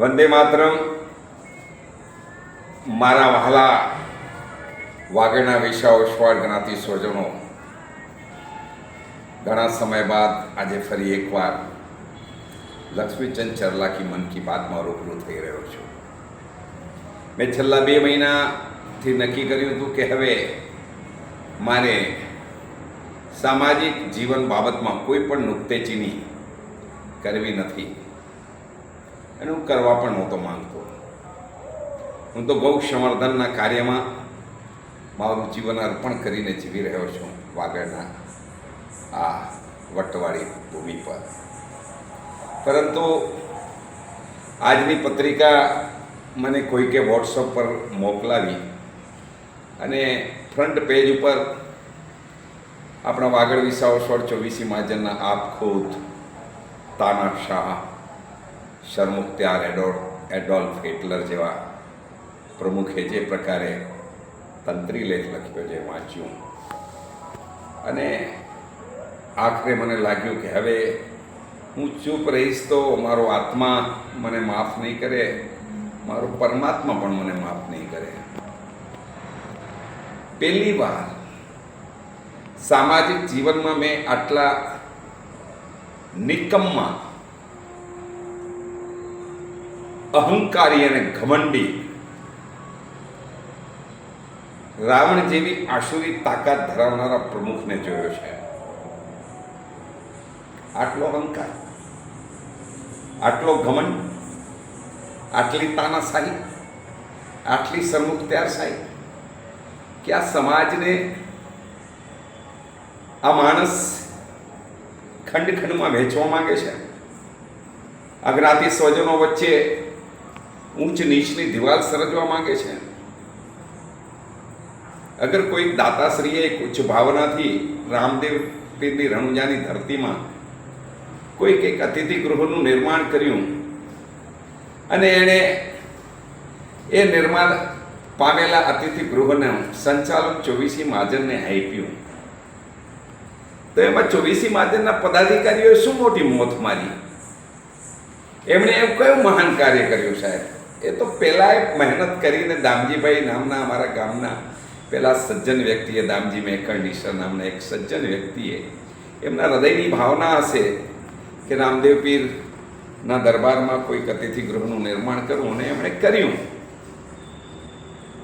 વંદે માતરમ. મારા વહાલા વાગડના વિશાઓશ્વર જ્ઞાતિ સ્વજનો, ઘણા સમય બાદ આજે ફરી એકવાર લક્ષ્મીચંદ ચરલાકી મન કી બાતમાં રૂબરૂ થઈ રહ્યો છું. મેં છેલ્લા બે મહિનાથી નક્કી કર્યું હતું કે હવે મારે સામાજિક જીવન બાબતમાં કોઈ પણ નુક્તેચીની કરવી નથી. અને હું કરવા પણ નહોતો માંગતો. હું તો ગૌ સંવર્ધનના કાર્યમાં મારું જીવન અર્પણ કરીને જીવી રહ્યો છું વાગડના આ વટવાળી ભૂમિ પર. પરંતુ આજની પત્રિકા મને કોઈકે વોટ્સઅપ પર મોકલાવી અને ફ્રન્ટ પેજ ઉપર આપણા વાગડ વિસાવસ્વર ચોવીસી મહાજનના આપ ખુદ તાના શાહ શરમુખ્ત્યાર એડોલ એડોલ્ફ હિટલર જેવા પ્રમુખે જે પ્રકારે તંત્રી લેખ લખ્યો છે, વાંચ્યું. અને આખરે મને લાગ્યું કે હવે હું ચૂપ રહીશ તો મારો આત્મા મને માફ નહીં કરે, મારો પરમાત્મા પણ મને માફ નહીં કરે. પહેલી વાર સામાજિક જીવનમાં મેં આટલા નિકમમાં અહંકારી અને ઘમંડી. રાવણ જેવી આશુરી તાકાત ધરાવનારા પ્રમુખને જોયો છે. આટલો અહંકાર, આટલો ઘમંડ, આટલી તાનાશાહી, આટલી સરમુખત્યારશાહી કે આ સમાજને આ માણસ ખંડ ખંડમાં વહેંચવા માંગે છે? અજ્ઞાતિ સ્વજનો વચ્ચે ઊંચ નીચની દિવાલ સર્જવા માંગે છે. અગર કોઈ દાતાશ્રીએ એક ઉચ્ચ ભાવનાથી રામદેવ પીરની રણુજાની ધરતીમાં કોઈક એક અતિથિ ગૃહનું નિર્માણ કર્યું અને એણે એ નિર્માણ પામેલા અતિથિ ગૃહને સંચાલન ચોવીસી મહાજનને આપ્યું. તો એમાં ચોવીસી મહાજનના પદાધિકારીઓએ શું મોટી મોત મારી? એમણે એવું કયું મહાન કાર્ય કર્યું સાહેબ? એ તો પહેલાં મહેનત કરીને દામજીભાઈ નામના અમારા ગામના પેલા સજ્જન વ્યક્તિએ, દામજી મેકરડીસર નામના એક સજ્જન વ્યક્તિએ એમના હૃદયની ભાવના હશે કે રામદેવ પીરના દરબારમાં કોઈક અતિથિ ગૃહનું નિર્માણ કરવું અને એમણે કર્યું.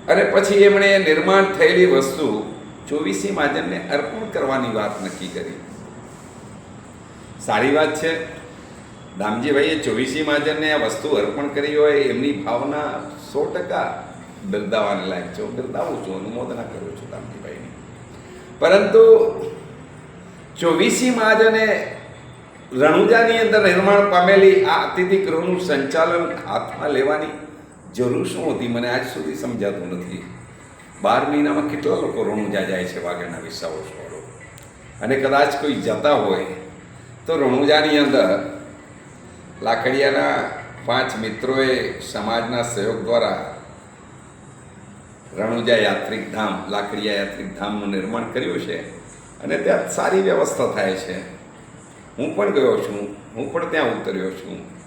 અને પછી એમણે નિર્માણ થયેલી વસ્તુ ચોવીસી મહાજનને અર્પણ કરવાની વાત નક્કી કરી. સારી વાત છે. દામજીભાઈએ ચોવીસી મહાજનને આ વસ્તુ અર્પણ કરી હોય એમની ભાવના સો ટકા બિરદાવાને લાયક છે. હું બિરદાવું છું, અનુમોદના કરું છું દામજીભાઈની. પરંતુ ચોવીસી મહાજને રણુજાની અંદર નિર્માણ પામેલી આ અતિથિ ગૃહનું સંચાલન હાથમાં લેવાની જરૂર શું હતી? મને આજ સુધી સમજાતું નથી. બાર મહિનામાં કેટલા લોકો રણુજા જાય છે વાગડના વિસ્સાઓ છોડો અને કદાચ કોઈ જતા હોય તો રણુજાની અંદર લાકડિયાના પાંચ મિત્રોએ સમાજના સહયોગ દ્વારા રણુજા યાત્રિક ધામ લાકડિયા યાત્રિક ધામનું નિર્માણ કર્યું છે અને ત્યાં સારી વ્યવસ્થા થાય છે. હું પણ ગયો છું, હું પણ ત્યાં ઉતર્યો છું.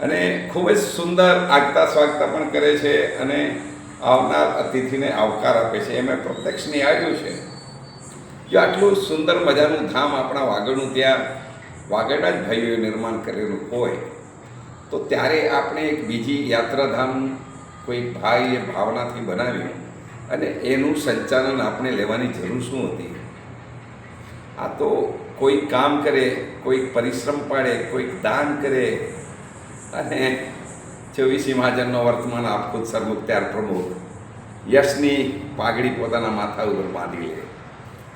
અને ખૂબ જ સુંદર આગતા સ્વાગતા પણ કરે છે અને આવનાર અતિથિને આવકાર આપે છે. એમ પ્રત્યક્ષ નિહાળ્યું છે. જો આટલું સુંદર મજાનું ધામ આપણા વાગડનું ત્યાં વાગડના જ ભાઈઓએ નિર્માણ કરેલું હોય, તો ત્યારે આપણે એક બીજી યાત્રાધામ કોઈ ભાઈએ ભાવનાથી બનાવ્યું અને એનું સંચાલન આપણે લેવાની જરૂર શું હતી? આ તો કોઈ કામ કરે કોઈક પરિશ્રમ પાડે, કોઈક દાન કરે અને ચોવીસી મહાજનનો વર્તમાન આપખુદ સર્વોત્યાર પ્રમુખ યશની પાઘડી પોતાના માથા ઉપર બાંધી લે.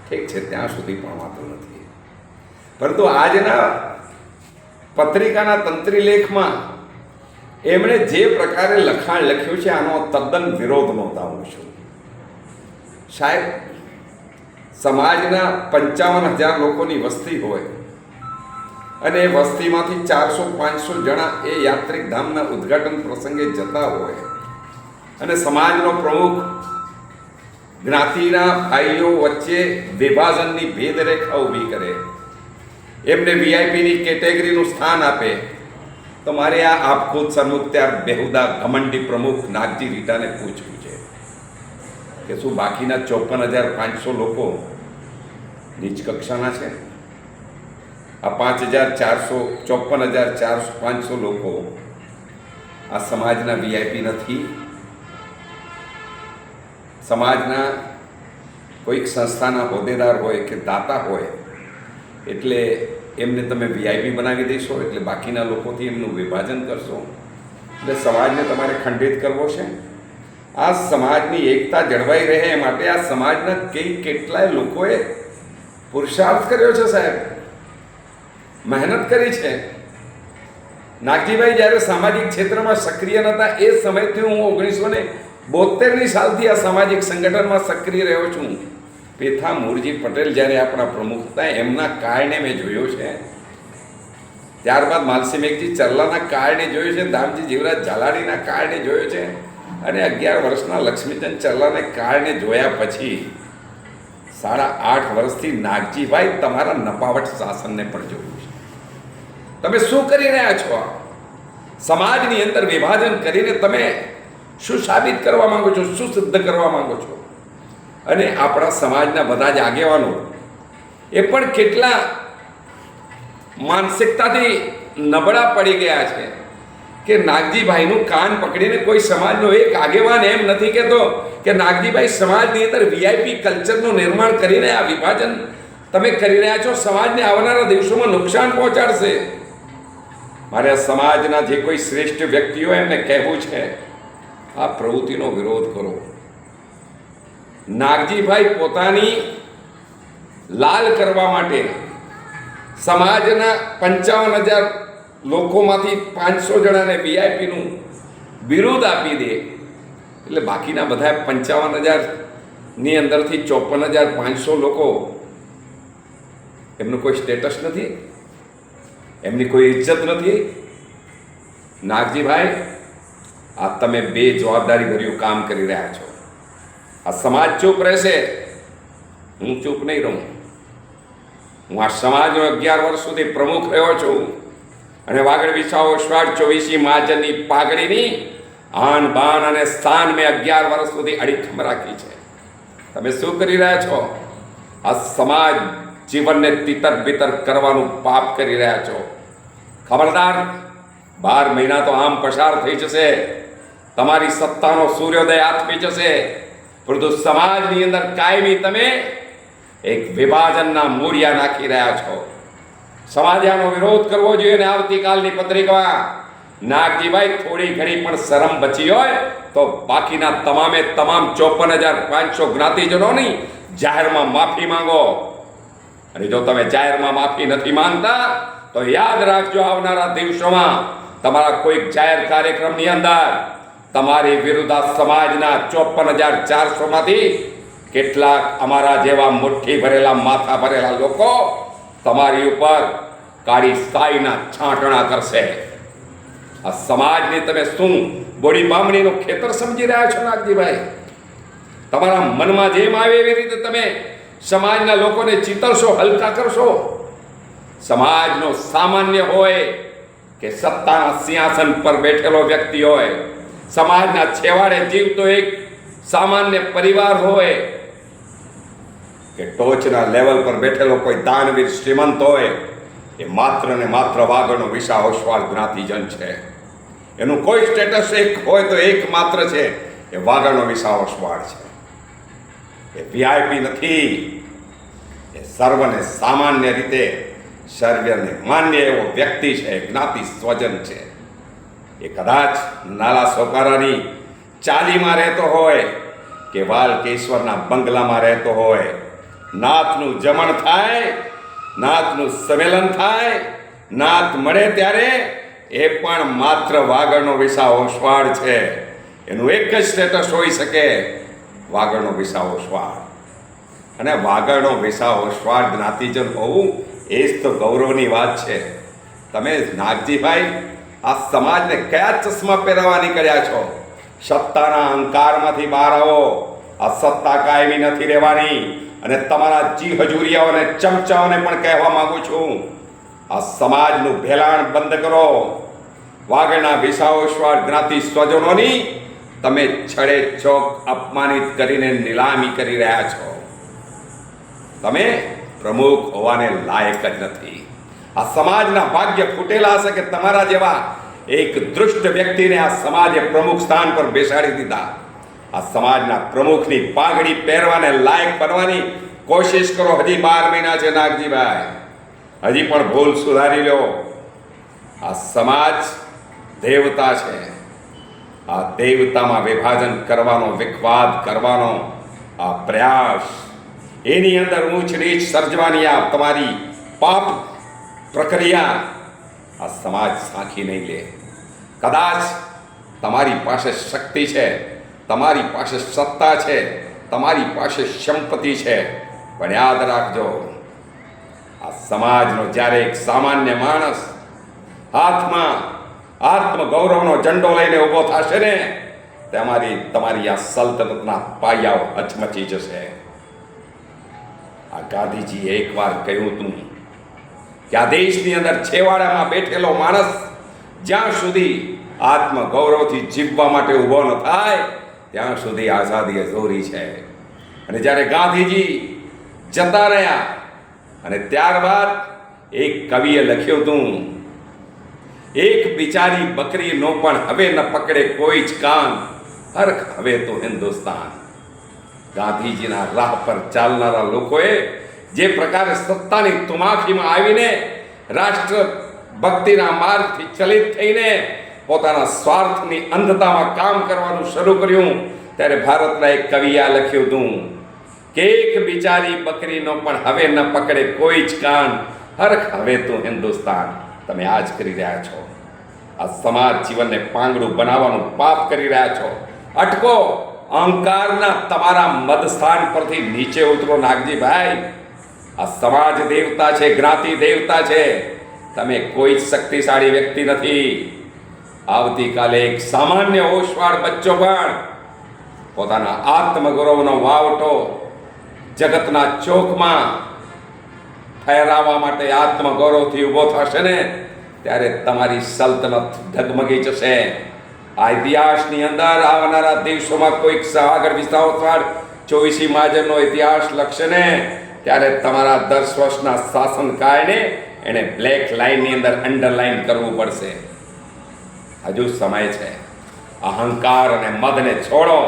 ઠીક છે, ત્યાં સુધી પણ વાંધો નથી. પરંતુ આજના પત્રિકાના તંત્રી લેખમાં એમણે જે પ્રકારે લખાણ લખ્યું છે, આનો તદ્દન વિરોધ નોંધાવું છું. સાહેબ, સમાજના પંચાવન હજાર લોકોની વસ્તી હોય અને એ વસ્તીમાંથી ચારસો પાંચસો જણા એ યાત્રિક ધામના ઉદ્ઘાટન પ્રસંગે જતા હોય અને સમાજનો પ્રમુખ, જ્ઞાતિના ભાઈઓ વચ્ચે વિભાજનની ભેદરેખા ઊભી કરે. એમને વીઆઈપીની કેટેગરીનું સ્થાન આપે. તો મારે આ આપખુદ સન્મુખત્યાર બેહુદા ઘમંડી પ્રમુખ નાગજી રીટાને પૂછવું છે કે શું બાકીના ચોપન હજાર પાંચસો લોકો નીચ કક્ષાના છે? આ પાંચ હજાર ચારસો, ચોપન હજાર ચારસો પાંચસો લોકો આ સમાજના વીઆઈપી નથી. સમાજના કોઈક સંસ્થાના હોદ્દેદાર હોય કે દાતા હોય એટલે એમને તમે વીઆઈપી બનાવી દેશો, એટલે બાકીના લોકોથી એમનું વિભાજન કરશો. એટલે સમાજને તમારે ખંડિત કરવો છે. આ સમાજની એકતા જળવાઈ રહે એ માટે આ સમાજના કઈ કેટલાય લોકોએ પુરુષાર્થ કર્યો છે સાહેબ. મહેનત કરી છે. નાગજીભાઈ જ્યારે સામાજિક ક્ષેત્રમાં સક્રિય નહોતા એ સમયથી હું ઓગણીસો ને બોતેરની સાલથી આ સામાજિક સંગઠનમાં સક્રિય રહ્યો છું. પેથા મૂળજી પટેલ જ્યારે આપણા પ્રમુખ હતા, એમના કારણે મેં જોયો છે. ત્યારબાદ માલસી મેઘજી ચરલાના કારણે જોયું છે, દામજી જીવરાજ ઝાલાડીના કારણે જોયો છે, અને અગિયાર વર્ષના લક્ષ્મીચંદ ચરલાને કારણે જોયા પછી સાડા આઠ વર્ષથી નાગજીભાઈ તમારા નપાવટ શાસનને પણ જોયું છે. તમે શું કરી રહ્યા છો? સમાજની અંદર વિભાજન કરીને તમે શું સાબિત કરવા માંગો છો, શું સિદ્ધ કરવા માંગો છો? અને આપણા સમાજના બધા જ આગેવાનો એ પણ કેટલા માનસિકતાથી નબળા પડી ગયા છે કે નાગજીભાઈનું કાન પકડીને કોઈ સમાજનો એક આગેવાન એમ નથી કહેતો કે નાગજીભાઈ સમાજની અંદર વીઆઈપી કલ્ચરનું નિર્માણ કરીને આ વિભાજન તમે કરી રહ્યા છો, સમાજને આવનારા દિવસોમાં નુકસાન પહોંચાડશે. મારે સમાજના જે કોઈ શ્રેષ્ઠ વ્યક્તિઓ એમને કહેવું છે, આ પ્રવૃત્તિનો વિરોધ કરો. નાગજીભાઈ પોતાની લાલ કરવા માટે સમાજના પંચાવન હજાર લોકોમાંથી પાંચસો જણાને વીઆઈપીનું વિરોધ આપી દે. એટલે બાકીના બધા પંચાવન હજારની અંદરથી ચોપન હજાર પાંચસો લોકો એમનું કોઈ સ્ટેટસ નથી, એમની કોઈ ઇજ્જત નથી. નાગજીભાઈ, આ તમે બે જવાબદારી ભર્યું કામ કરી રહ્યા છો. આ સમાજ ચૂપ રહેશે? હું ચૂપ નહીં રહું. હું આ સમાજનો અગિયાર વર્ષ સુધી પ્રમુખ રહ્યો છું. અને વાગડ વિસાવો સ્વાડ ચોવીસી મહાજનની પાઘડીની આન બાન અને સ્થાન મેં અગિયાર વર્ષ સુધી અડીખમ રાખી છે. તમે શું કરી રહ્યા છો? આ સમાજ જીવનને તિતર બિતર કરવાનું પાપ કરી રહ્યા છો. ખબરદાર, બાર મહિના તો આમ પસાર થઈ જશે. તમારી સત્તાનો સૂર્યોદય આથમી જશે. પરંતુ સમાજની અંદર કાયમી તમે એક વિભાજનના મૂળિયા નાખી રહ્યા છો. સમાજે આનો વિરોધ કરવો જોઈએ અને આવતીકાલની પત્રિકામાં નાગજીભાઈ થોડી ઘણી પણ શરમ બચી હોય તો બાકીના તમામે તમામ ચોપન હજાર પાંચસો જ્ઞાતિજનોની જાહેરમાં માફી માંગો. અને જો તમે જાહેરમાં માફી નથી માંગતા, તો યાદ રાખજો આવનારા દિવસોમાં તમારા કોઈક જાહેર કાર્યક્રમની અંદર તમારી વિરુદ્ધ આ સમાજના ચોપન હજાર ચારસોમાંથી કેટલાક અમારા જેવા મુઠ્ઠી ભરેલા, માથા ભરેલા લોકો તમારી ઉપર કાળી સાઈના છાંટણા કરશે. આ સમાજની તમે શું બોડી બામણીનું ખેતર સમજી રહ્યા છો નાગજીભાઈ? તમારા મનમાં જેમ આવે એવી રીતે તમે સમાજના લોકોને ચિતરશો હલકા કરશો? સમાજનો સામાન્ય હોય કે સત્તાના સિંહાસન પર બેઠેલો વ્યક્તિ હોય સમાજના છેવાડે જીવતો એક સામાન્ય પરિવાર હોય. કે ટોચના લેવલ પર બેઠેલો કોઈ દાનવીર શ્રીમંત હોય, એ માત્ર ને માત્ર વાગણનો વિશા ઓસવાળ જ્ઞાતિજન છે. એનું કોઈ સ્ટેટસ એક હોય તો એક માત્ર છે, એ વાગણનો વિશા ઓસવાળ છે. એ વીઆઈપી નથી. એ સર્વને સામાન્ય રીતે સર્વને માન્ય એવો વ્યક્તિ છે જ્ઞાતિ સ્વજન છે. એ કદાચ નાલા સોકારાની ચાલીમાં રહેતો હોય કે વાલકેશ્વરના બંગલામાં રહેતો હોય. નાથનું જમણ થાય નાથનું સંમેલન થાય નાથ મળે ત્યારે એ પણ માત્ર વાગડનો વિસા સ્વાળ છે. એનું એક જ સ્ટેટસ હોઈ શકે, વાગડનો વિસા સ્વાળ અને વાગડનો વિસા ઓસવાડ જ્ઞાતિજન હોવું એ જ તો ગૌરવની વાત છે. તમે નાગજીભાઈ આ સમાજને કયા ચશ્મા પહેરવા નીકળ્યા છો? સત્તાના અહંકારમાંથી બહાર આવો. આ સત્તા કાયમી નથી રહેવાની અને તમારા જી હજુરિયાઓને ચમચાઓને પણ કહેવા માંગુ છું. આ સમાજનું ભેલાણ બંધ કરો. વાગડના વિસાવસ્વાડ જ્ઞાતિ સ્વજનોની તમે છડે ચોક અપમાનિત કરીને નીલામી કરી રહ્યા છો. તમે પ્રમુખ હોવાને લાયક જ નથી. આ સમાજના ભાગ્ય ફૂટેલા હશે કે તમારા જેવા એક દુષ્ટ વ્યક્તિને આ સમાજે પ્રમુખ સ્થાન પર બેસાડી દીધા. આ સમાજના પ્રમુખની પાઘડી પહેરવાને લાયક બનવાની કોશિશ કરો. હજી બાર મહિના છે નાગજીભાઈ. હજી પણ ભૂલ સુધારી લો. આ સમાજ દેવતા છે. આ દેવતામાં વિભાજન કરવાનો, વિખવાદ કરવાનો આ પ્રયાસ. એની અંદર ઊંચ નીચ સર્જવાની આ તમારી પાપ પ્રક્રિયા આ સમાજ સાંખી નહીં લે. કદાચ તમારી પાસે શક્તિ છે, તમારી પાસે સત્તા છે, તમારી પાસે સંપત્તિ છે, પણ યાદ રાખજો, આ સમાજનો જ્યારે એક સામાન્ય માણસ હાથમાં આત્મગૌરવનો ઝંડો લઈને ઊભો થશે ને તમારી તમારી આ સલ્તનતના પાયાઓ હચમચી જશે. આ ગાંધીજીએ એકવાર કહ્યું હતું કે આ દેશની અંદર છેવાડામાં બેઠેલો માણસ જ્યાં સુધી આત્મગૌરવથી જીવવા માટે ઊભો ન થાય, ત્યાં સુધી આઝાદી અધૂરી છે. અને જ્યારે ગાંધીજી જતા રહ્યા, અને ત્યારબાદ એક કવિએ લખ્યું હતું, એક બિચારી બકરીનો પણ હવે ન પકડે કોઈ જ કાન, હરખ હવે તો હિન્દુસ્તાન. ગાંધીજીના રાહ પર ચાલનારા લોકોએ જે પ્રકારે સત્તાની તુમાખીમાં આવીને રાષ્ટ્ર ભક્તિના માર્ગથી ચલિત થઈને પોતાના સ્વાર્થની અંધતામાં કામ કરવાનું શરૂ કર્યું, ત્યારે ભારતના એક કવિએ આ લખ્યું હતું કે એક બિચારી બકરીનો પણ હવે ન પકડે કોઈ જ કાન, હરખ હવે તો હિન્દુસ્તાન. તમે આ જ કરી રહ્યા છો. આ સમાજ જીવનને પાંગડું બનાવવાનું પાપ કરી રહ્યા છો. અટકો અહંકારના તમારા મદસ્થાન પરથી નીચે ઉતરો નાગજીભાઈ. આ સમાજ દેવતા છે, જ્ઞાતિ દેવતા છે. તમે કોઈ જ શક્તિશાળી વ્યક્તિ નથી. આવતીકાલે એક સામાન્ય ઓશવાળ બચ્ચો પણ પોતાના આત્મગૌરવનો વાવટો જગતના ચોકમાં ફેરાવવા માટે આત્મગૌરવથી ઊભો થશે ને, ત્યારે તમારી સલ્તનત ઢગમગી જશે. આ ઇતિહાસની અંદર આવનારા દિવસોમાં કોઈક આગળ વિસ્તાર ચોવીસી માજરનો ઇતિહાસ લખશે ને ત્યારે તમારા દસ વર્ષના શાસન શાસનકાળને એને બ્લેક લાઇનની અંદર અંડરલાઇન કરવું પડશે. હજુ સમય છે. અહંકાર અને મદને છોડો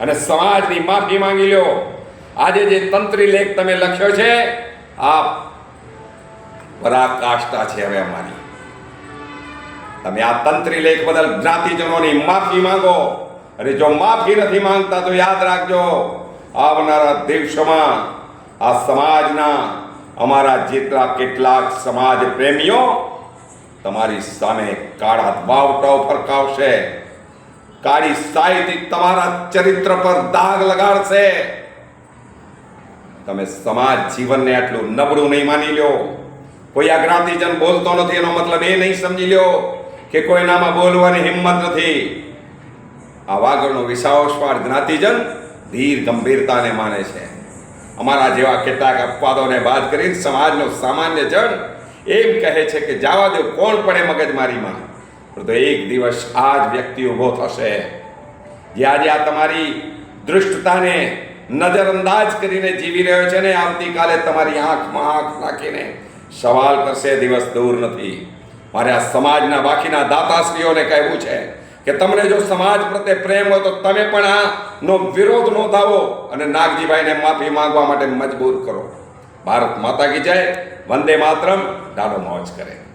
અને સમાજની માફી માંગી લ્યો આજે જે તંત્રી લેખ તમે લખ્યો છે આ પરાકાષ્ઠા છે હવે અમારી. તમે આ તંત્રી લેખ બદલ જ્ઞાતિજનોની માફી માંગો અને જો માફી નથી માંગતા તો યાદ રાખજો, આવનારા દિવસોમાં આ સમાજના અમારા જેટલા કેટલાક સમાજ પ્રેમીઓ તમારી સામે કાળા વાવટાઓ ફરકાવશે કાળી સાહિત્ય તમારા ચરિત્ર પર દાગ લગાડશે. તમે સમાજ જીવનને આટલું નબળું નહીં માની લ્યો. કોઈ આ જ્ઞાતિજન બોલતો નથી, એનો મતલબ એ નહીં સમજી લ્યો કે કોઈનામાં બોલવાની હિંમત નથી. આ વાગડનો વિસાવસ્વાદ જ્ઞાતિજન ધીર ગંભીરતાને માને છે. અમારા જેવા કેટલાક અપવાદોને બાદ કરીને સમાજનો સામાન્ય જણ એમ કહે છે કે જવા દો, કોણ પડે મગજમારીમાં તો એક દિવસ આ જ વ્યક્તિ ઊભો થશે. જે આજે આ તમારી દૃષ્ટતાને નજરઅંદાજ કરીને જીવી રહ્યો છે ને, આવતીકાલે તમારી આંખમાં આંખ નાખીને સવાલ કરશે, દિવસ દૂર નથી. મારે આ સમાજના બાકીના દાતાશ્રીઓને કહેવું છે કે તમને જો સમાજ પ્રત્યે પ્રેમ હોય તો તમે પણ આ નો વિરોધ નોંધાવો અને નાગજીભાઈને માફી માંગવા માટે મજબૂર કરો. ભારત માતા કી જય. વંદે માતરમ. ડાડો મોજ કરે.